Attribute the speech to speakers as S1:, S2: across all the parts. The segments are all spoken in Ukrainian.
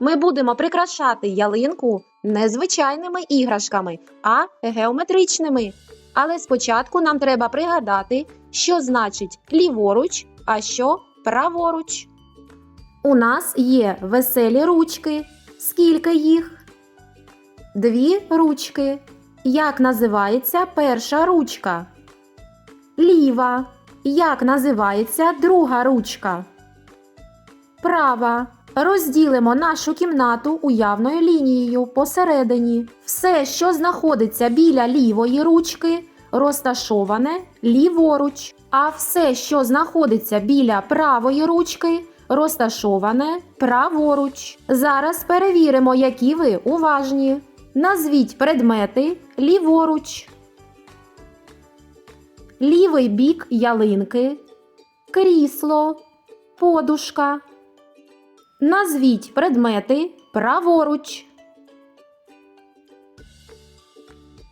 S1: ми будемо прикрашати ялинку не звичайними іграшками, а геометричними. Але спочатку нам треба пригадати, що значить ліворуч, а що праворуч. У нас є веселі ручки. Скільки їх? Дві ручки. Як називається перша ручка? Ліва. Як називається друга ручка? Права. Розділимо нашу кімнату уявною лінією посередині. Все, що знаходиться біля лівої ручки, розташоване ліворуч. А все, що знаходиться біля правої ручки, розташоване праворуч. Зараз перевіримо, які ви уважні. Назвіть предмети ліворуч. Лівий бік ялинки, крісло, подушка. Назвіть предмети праворуч.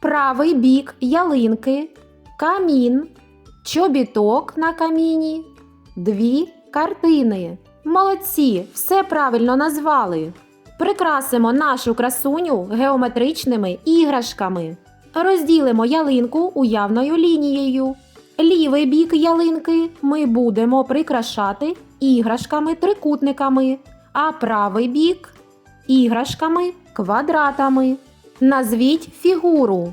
S1: Правий бік ялинки, камін, чобіток на каміні, дві картини. Молодці, все правильно назвали. Прикрасимо нашу красуню геометричними іграшками. Розділимо ялинку уявною лінією. Лівий бік ялинки ми будемо прикрашати іграшками-трикутниками, а правий бік іграшками квадратами. Назвіть фігуру.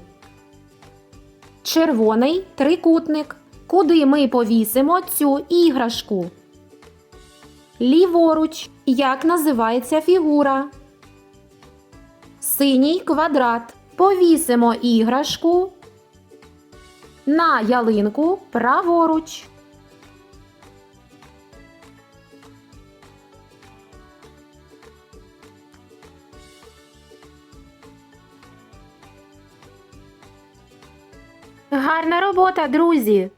S1: Червоний трикутник. Куди ми повісимо цю іграшку? Ліворуч. Як називається фігура? Синій квадрат. Повісимо іграшку на ялинку праворуч. Гарна робота, друзі!